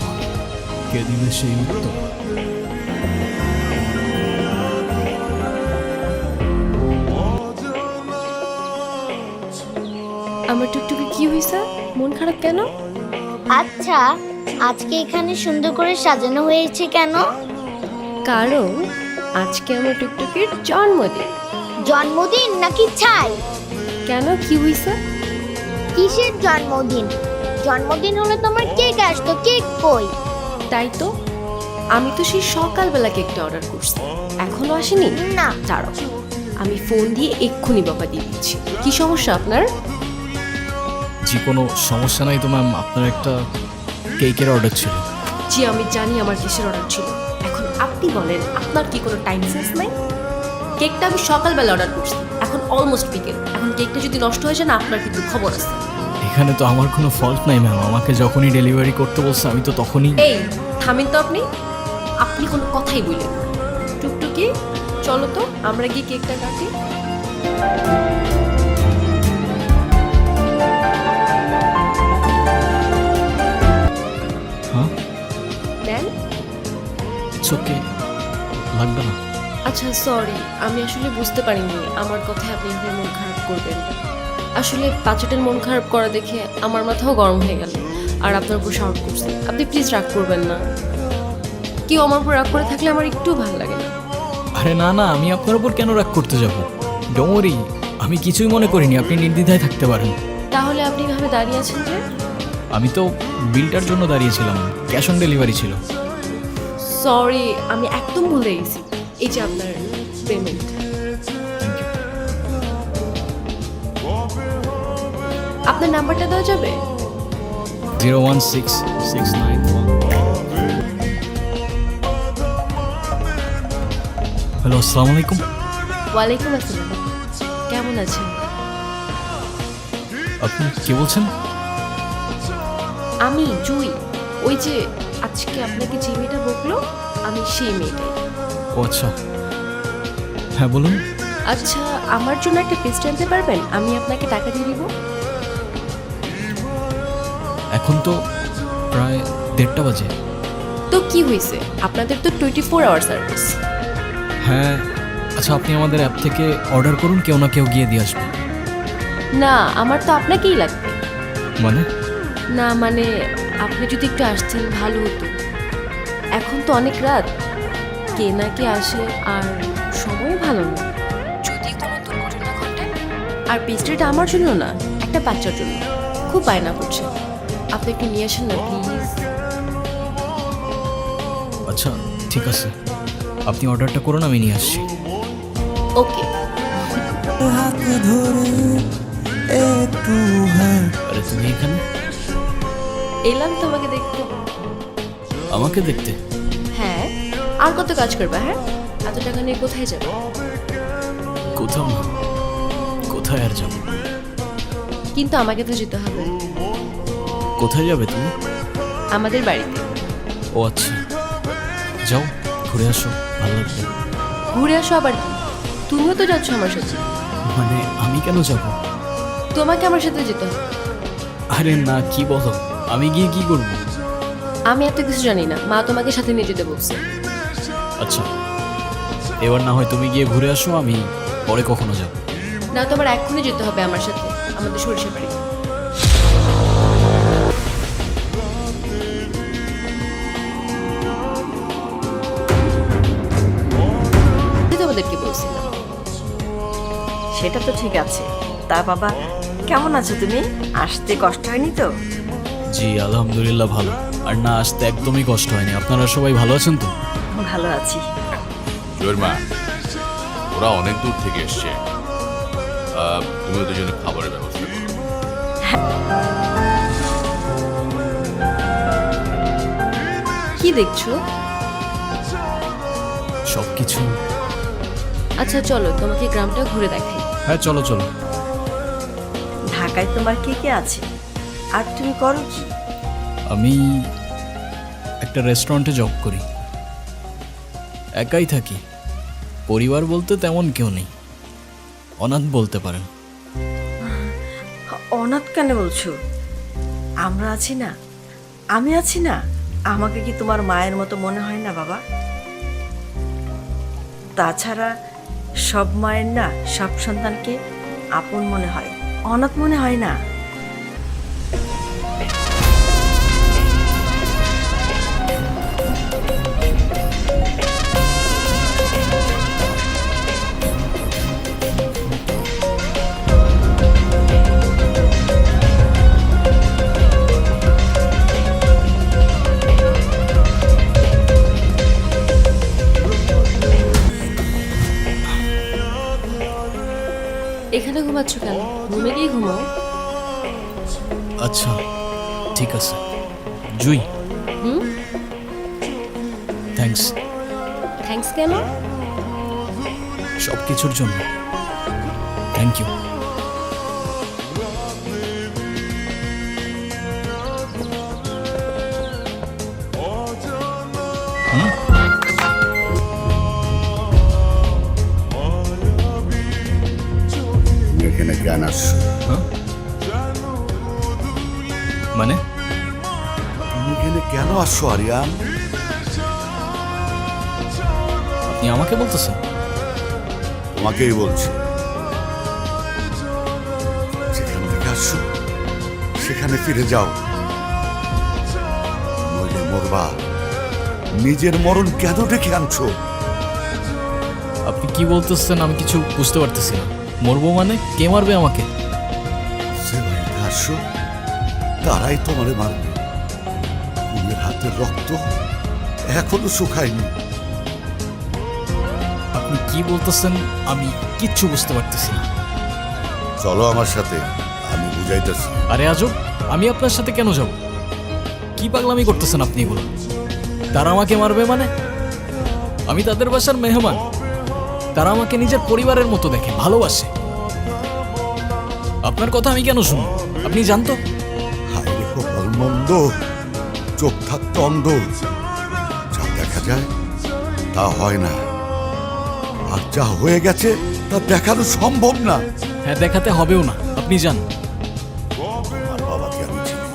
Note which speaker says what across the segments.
Speaker 1: জীবন কে দিবে সেই উত্তর?
Speaker 2: আমার টুকটুকি কি হয়েছে? মন খারাপ কেন?
Speaker 3: আচ্ছা আজকে এখানে সুন্দর করে সাজানো হয়েছে কেন?
Speaker 2: কারণ আজকে আমার টুকটুকির জন্মদিন।
Speaker 3: জন্মদিন নাকি ছাই?
Speaker 2: কেন কি হয়েছে?
Speaker 3: কিসের জন্মদিন? জন্মদিন হলে তোমার কেক আসতো কেক কই?
Speaker 2: তাই তো আমি তো সেই সকালবেলা কেকটা অর্ডার করছি। এখনও আসেনি?
Speaker 3: না।
Speaker 2: দাঁড়াও আমি ফোন দিয়ে এক্ষুনি বাবা দিয়ে দিচ্ছি। কি সমস্যা আপনার?
Speaker 1: জি কোনো সমস্যা নাই তো ম্যাম আপনার একটা কেকের অর্ডার ছিল।
Speaker 2: জি আমি জানি আমার কিসের অর্ডার ছিল। এখন আপনি বলেন আপনার কি কোনো টাইম সেন্স নাই? কেকটা আমি সকালবেলা অর্ডার করছি এখন অলমোস্ট বিকেল। এখন কেকটা যদি নষ্ট হয়ে যায় না আপনার কিন্তু খবর আছে।
Speaker 1: এখানে তো আমার কোনো ফল্ট নাই ম্যাম আমাকে যখনই ডেলিভারি করতে বলছে আমি তো তখনই
Speaker 2: এই থামেন তো আপনি। আপনি কোনো কথাই বললেন টুকটুকি চলো তো আমরা গিয়ে কেকটা কাটি।
Speaker 1: হ্যাঁ?
Speaker 2: দেন
Speaker 1: ইটস ওকে লাগবে না।
Speaker 2: আচ্ছা সরি আমি আসলে বুঝতে পারিনি। আমার কথায় আপনি এভাবে মন খারাপ করবেন। আসলে বাচ্চাটার মন খারাপ করা দেখে আমার মাথাও গরম হয়ে গেল। আর আপনার উপর শাউট করছে। আপনি প্লিজ রাগ করবেন না। কেউ আমার উপর রাগ করে থাকলে আমার একটু ভালো লাগে না।
Speaker 1: আরে না না আমি আপনার উপর কেন রাগ করতে যাব? ডোমরি আমি কিছুই মনে করিনি আপনি নির্দ্বিধায় থাকতে পারেন।
Speaker 2: তাহলে আপনি এভাবে দাঁড়িয়ে আছেন যে?
Speaker 1: আমি তো বিলটার জন্য দাঁড়িয়েছিলাম ক্যাশ অন ডেলিভারি ছিল।
Speaker 2: সরি আমি একদম ভুলে গেছি। এই যে আপনার পেমেন্ট আপনার নাম্বারটা দেওয়া যাবে?
Speaker 1: Zero one six six nine hello আসসালামু আলাইকুম
Speaker 2: ওয়ালাইকুম আসসালাম। কেমন আছেন?
Speaker 1: আপনি কে বলছেন?
Speaker 2: আমি জুই। ওই যে আজকে আপনাকে যে মেয়েটা বকলো আমি সেই মেয়েটাই
Speaker 1: ও আচ্ছা। হ্যাঁ বলুন।
Speaker 2: আচ্ছা আমার জন্য একটা পেস্ট আনতে পারবেন? আমি আপনাকে টাকা দিয়ে দিব।
Speaker 1: এখন তো প্রায় দেড়টা বাজে।
Speaker 2: তো কি হয়েছে? আপনাদের তো টোয়েন্টি ফোর আওয়ার সার্ভিস
Speaker 1: হ্যাঁ আচ্ছা আপনি আমাদের অ্যাপ থেকে অর্ডার করুন কেউ না কেউ গিয়ে দিয়ে আসবে।
Speaker 2: না আমার তো আপনাকেই লাগবে।
Speaker 1: মানে?
Speaker 2: না মানে আপনি যদি একটু আসতেন ভালো হতো। এখন তো অনেক রাত। কে না কে আসে আর সময় ভালো না। যদি কোনো দুর্ঘটনা ঘটে আর পেস্ট্রিটা আমার জন্য না একটা বাচ্চার জন্য। খুব বায়না করছে। একটু নিয়ে আসেন না প্লিজ
Speaker 1: আচ্ছা ঠিক আছে। আপনি অর্ডারটা করুন আমি নিয়ে আসছি।
Speaker 2: ওকে
Speaker 4: হাত ধরে একটু হাত
Speaker 1: আরে তুমি এখানে?
Speaker 2: এলাম তোমাকে দেখতে।
Speaker 1: আমাকে দেখতে?
Speaker 2: হ্যাঁ। আর কত কাজ করবে হ্যাঁ? এত টাকা নিয়ে কোথায় যাবে?
Speaker 1: কোথাও না। কোথায় আর যাব?
Speaker 2: কিন্তু আমাকে তো যেতে হবে।
Speaker 1: কোথায় যাবে তুমি?
Speaker 2: আমাদের বাড়িতে।
Speaker 1: ও আচ্ছা। যাও ঘুরে আসো ভালো লাগবে।
Speaker 2: ঘুরে আসো আবার কি? তুমিও তো যাচ্ছ আমার সাথে।
Speaker 1: মানে আমি কেন যাব?
Speaker 2: তোমাকে আমার সাথে যেতে হবে।
Speaker 1: আরে না কি বলো? আমি গিয়ে কি করব?
Speaker 2: আমি এত কিছু জানি না। মা তোমাকে সাথে নিয়ে যেতে বলছে।
Speaker 1: আচ্ছা। এবার না হয় তুমি গিয়ে ঘুরে আসো আমি পরে কখনো যাব।
Speaker 2: না তোমার এক্ষুনি যেতে হবে আমার সাথে আমাদের সরিষা বাড়ি
Speaker 5: সেটা তো ঠিক আছে। তা বাবা কেমন আছো তুমি? আসতে কষ্ট হয়নি তো?
Speaker 1: জি আলহামদুলিল্লাহ ভালো। আর না আসতে একদমই কষ্ট হয়নি। আপনারা সবাই ভালো আছেন তো?
Speaker 5: ভালো আছি।
Speaker 6: জোয়ের মা ওরা অনেক দূর থেকে এসছে। আহ, তুমি ওদের জন্য খাবারের ব্যবস্থা করো।
Speaker 2: কি দেখছ?
Speaker 1: সব কিছু
Speaker 2: আচ্ছা চলো তোমাকে গ্রামটা ঘুরে দেখাই।
Speaker 1: হ্যাঁ চলো চলো।
Speaker 5: ঢাকায় তোমার কে কে আছে? আর তুমি করো কি?
Speaker 1: আমি একটা রেস্টুরেন্টে জব করি। একাই থাকি। পরিবার বলতে তেমন কেউ নেই। অনাথ বলতে পারেন।
Speaker 5: অনাথ কেন বলছো? আমরা আছি না। আমি আছি না? আমাকে কি তোমার মায়ের মতো মনে হয় না বাবা? তাছাড়া সব মায়ের না সব সন্তানকে আপন মনে হয়। অনাথ মনে হয় না।
Speaker 2: এখানে ঘুমাচ্ছ কেন? ঘুমে গিয়ে ঘুমাও।
Speaker 1: আচ্ছা ঠিক আছে। জুই।
Speaker 2: হুম?
Speaker 1: থ্যাঙ্কস
Speaker 2: থ্যাঙ্কস কেন?
Speaker 1: সব কিছুর জন্য। থ্যাংক ইউ
Speaker 7: তুমি এখানে কেন আসছো আরিয়ান
Speaker 1: আপনি আমাকে বলতেছেন?
Speaker 7: তোমাকেই বলছি। যেখান থেকে আসছো সেখানে ফিরে যাও। নইলে মরবা। নিজের মরণ কেন ডেকে আনছো?
Speaker 1: আপনি কি বলতেছেন আমি কিছু বুঝতে পারতেছি না। মরবো মানে কে মারবে আমাকে?
Speaker 7: যে বাড়িতে আসছো তারাই তোমারে মারবে। হাতের রক্ত এখনও শুকায়নি।
Speaker 1: আপনি কি বলতেছেন আমি কিচ্ছু বুঝতে পারতেছি না।
Speaker 7: চলো আমার সাথে আমি বুঝাইতেছি।
Speaker 1: আরে আজব আমি আপনার সাথে কেন যাব? কি পাগলামি করতেছেন আপনি এগুলো? তারা আমাকে মারবে মানে? আমি তাদের বাসার মেহমান। তারা আমাকে নিজের পরিবারের মতো দেখে ভালোবাসে। আপনার কথা আমি কেন শুনব? আপনি জানতো?
Speaker 7: হায় রে কপাল মন্দ। চোখ থাকতো অন্ধ যা দেখা যায় তা হয় না। আর যা হয়ে গেছে তা দেখানো সম্ভব না।
Speaker 1: হ্যাঁ দেখাতে হবেও না। আপনি যান।
Speaker 7: আমার বাবাকে আমি চিনি।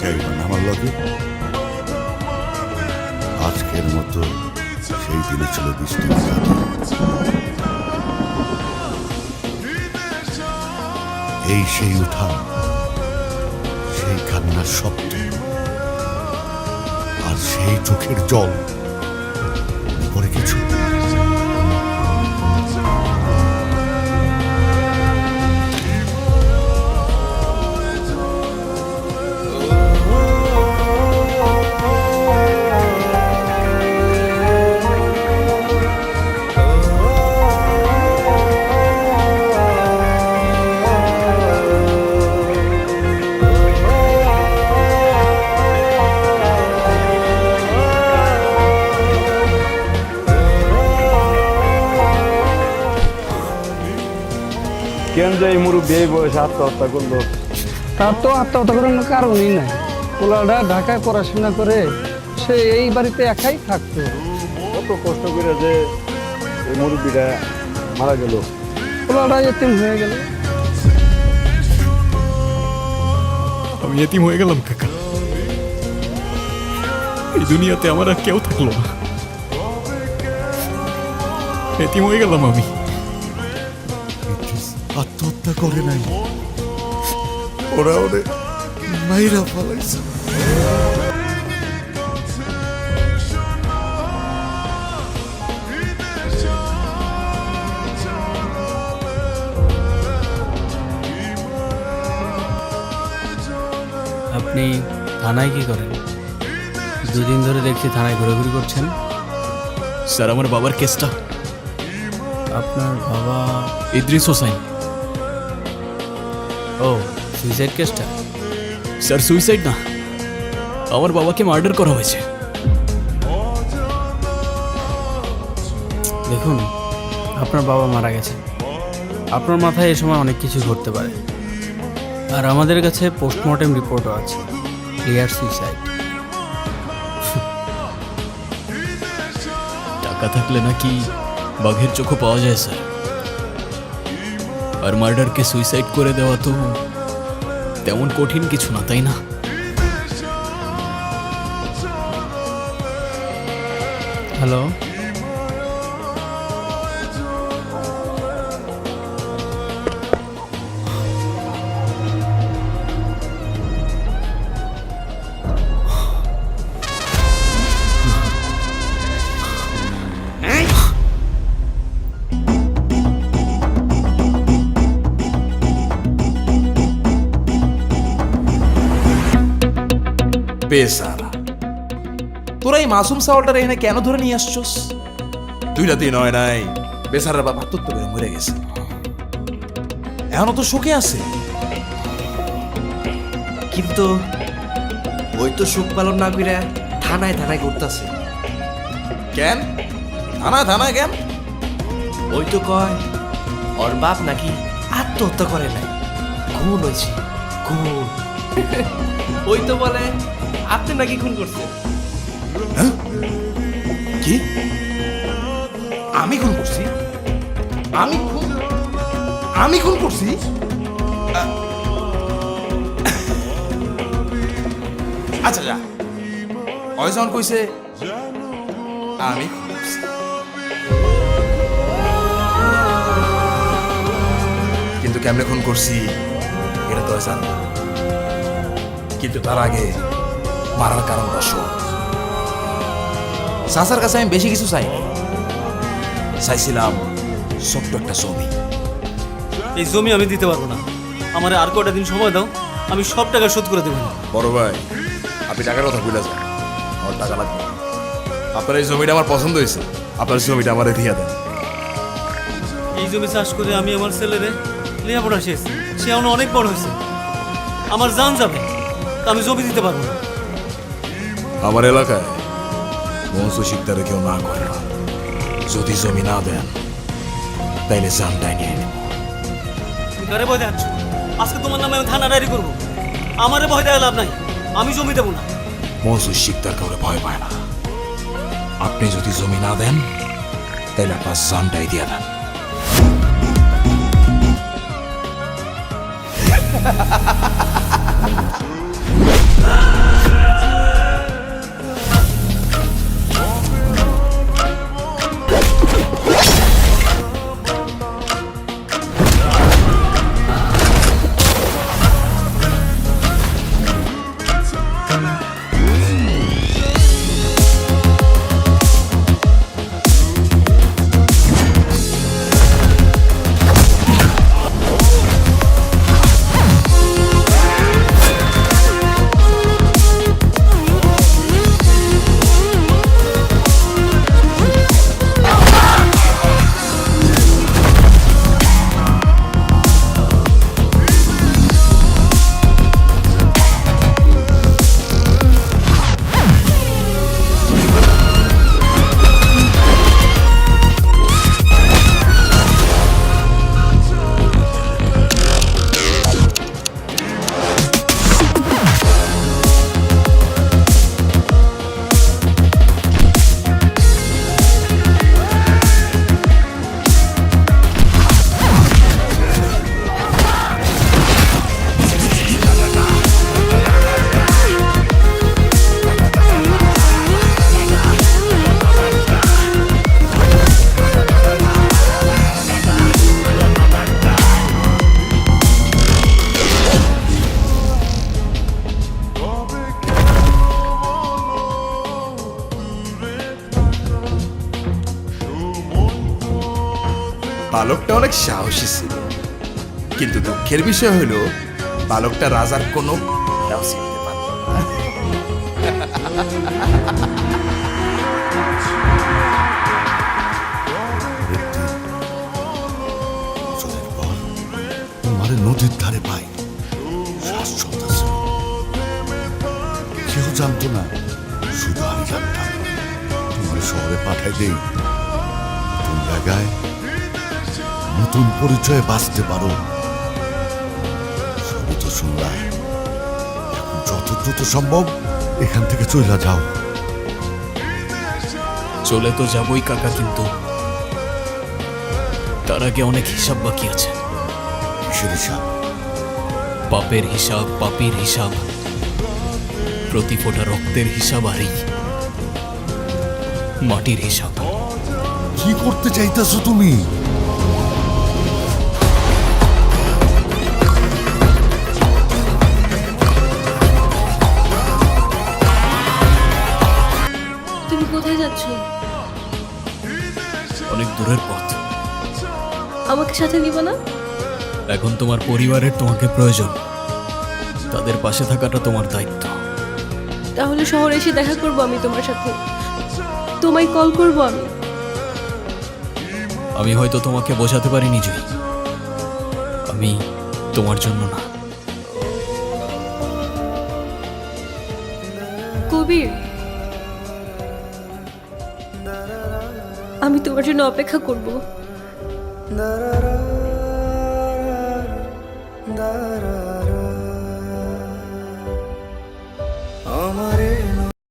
Speaker 7: যাইবেন আমার লগে। আজকের মতো সেই দিনে ছিল বৃষ্টি এই সেই উঠান সেই কান্নার শব্দ আর সেই চোখের জল পরে কিছু
Speaker 8: যে এই মুরব্বী এই বয়সে আত্মহত্যা করল।
Speaker 9: তার তো আত্মহত্যা করার কারণই নাই। পোলাটা ঢাকায় পড়াশোনা করে সে এই বাড়িতে একাই থাকতো।
Speaker 8: কত কষ্ট করে যে এই মুরব্বীটা মারা গেল।
Speaker 9: পোলাটা এতিম হয়ে গেল।
Speaker 1: আমি এতিম হয়ে গেলাম কাকা। এই দুনিয়াতে আমার আর কেউ থাকল না। এতিম হয়ে গেলাম আমি।
Speaker 7: আত্মহত্যা করে নাই। ওরা ওরে মাইরা ফলাইছে।
Speaker 10: আপনি থানায় কি করেন? দুদিন ধরে দেখছি থানায় ঘোরাঘুরি করছেন।
Speaker 1: স্যার আমার বাবার কেসটা।
Speaker 10: আপনার বাবা
Speaker 1: ইদ্রিস হোসাইন।
Speaker 10: ও সুইসাইড কেসটা
Speaker 1: স্যার সুইসাইড না। আমার বাবাকে মার্ডার করা হয়েছে।
Speaker 10: দেখুন আপনার বাবা মারা গেছে। আপনার মাথায় এ সময় অনেক কিছু ঘটতে পারে। আর আমাদের কাছে পোস্টমর্টেম রিপোর্টও আছে। ক্লিয়ার সুইসাইড
Speaker 1: টাকা থাকলে নাকি বাঘের চোখও পাওয়া যায় স্যার আর মার্ডারকে সুইসাইড করে দেওয়া তো তেমন কঠিন কিছু না তাই না?
Speaker 10: হ্যালো?
Speaker 11: বেসারা তোরা এই মাসুম সাওয়ালটার এখানে কেন ধরে নিয়ে আসছস? দুই রাতেই নয় নাই বেসারার বাবা আত্মত্ব করে মরে গেছে। এখনও তো শোকে আছে।
Speaker 12: কিন্তু ওই তো সুখ পালন না করে থানায় থানায় করতেছে
Speaker 11: কেন? থানায় থানা কেন?
Speaker 12: ওই তো কয়, ওর বাপ নাকি আত্মহত্যা করে নাই। খুন হয়েছে, খুন। ওই তো বলে আপনি নাকি খুন করছেন
Speaker 11: কি? আমি খুন করছি? আমি খুন আমি খুন করছি? আচ্ছা যা ওই যখন কইছে, আমি কিন্তু কেমনে খুন করছি, এটা তো জান কিন্তু তার আগে মারার কারণ শোন সাসার কাছে আমি বেশি কিছু চাইনি। চাইছিলাম ছোট্ট একটা জমি।
Speaker 10: এই জমি আমি দিতে পারব না। আমার আর কটা দিন সময় দাও আমি সব টাকা শোধ করে দেবো।
Speaker 11: বড় ভাই আপনি টাকার কথা ভুলে যান। আমার টাকা লাগবে। আপনার এই জমিটা আমার পছন্দ হয়েছে। আপনার জমিটা আমার দিয়ে দেন।
Speaker 10: এই জমি চাষ করে আমি আমার ছেলেরে লেখাপড়া শেষ সে এখন অনেক বড় হয়েছে। আমার জান যাবে তা আমি জমি দিতে পারব না।
Speaker 11: আমার এলাকায় বংশ শিকদারে কেউ না করে না। যদি জমি না দেন তাইলে জানটাই নিয়ে নেব।
Speaker 10: কারে ভয় দেখাচ্ছ? আজকে তোমার নামে আমি থানা ডায়েরি করব। আমারে ভয় দেওয়া লাভ নাই। আমি জমি দেবো না।
Speaker 11: মনসুর শিকদার কাউরে ভয় পায় না। আপনি যদি জমি না দেন তাহলে আপনার জানটাই দিয়ে দেন। বালকটা অনেক সাহসী ছিল। কিন্তু দুঃখের বিষয় হলো, বালকটা রাজার কোনো নাও চিনতে পারল না।
Speaker 7: বছরের পর তোমারে নদীর ধারে পাই কেউ জানতো না, শুধু আমি জানতাম। তোমার শহরে পাঠাই দেই। জায়গায় নতুন পরিচয়ে বাঁচতে পারো। সবই তো শুনলাম এখন যত দ্রুত সম্ভব এখান থেকে চলে যাও।
Speaker 1: চলে তো যাবই কাকা কিন্তু তার আগে অনেক হিসাব বাকি আছে।
Speaker 7: কিসের হিসাব?
Speaker 1: পাপের হিসাব পাপির হিসাব প্রতি ফোঁটা রক্তের হিসাব আর মাটির হিসাব।
Speaker 7: কি করতে চাইতেছো তুমি
Speaker 2: তুমি?
Speaker 1: দূরের পথ।
Speaker 2: আমাকে সাথে নিব না?
Speaker 1: এখন তোমার পরিবারের তোমাকে প্রয়োজন। তাদের পাশে থাকাটা তোমার দায়িত্ব।
Speaker 2: তাহলে শহরে এসে দেখা করব আমি তোমার সাথে। তোমায় কল করব আমি।
Speaker 1: আমি হয়তো তোমাকে বোঝাতে পারিনি জুই আমি তোমার জন্য না।
Speaker 2: কবির আমি তোমার জন্য অপেক্ষা করব।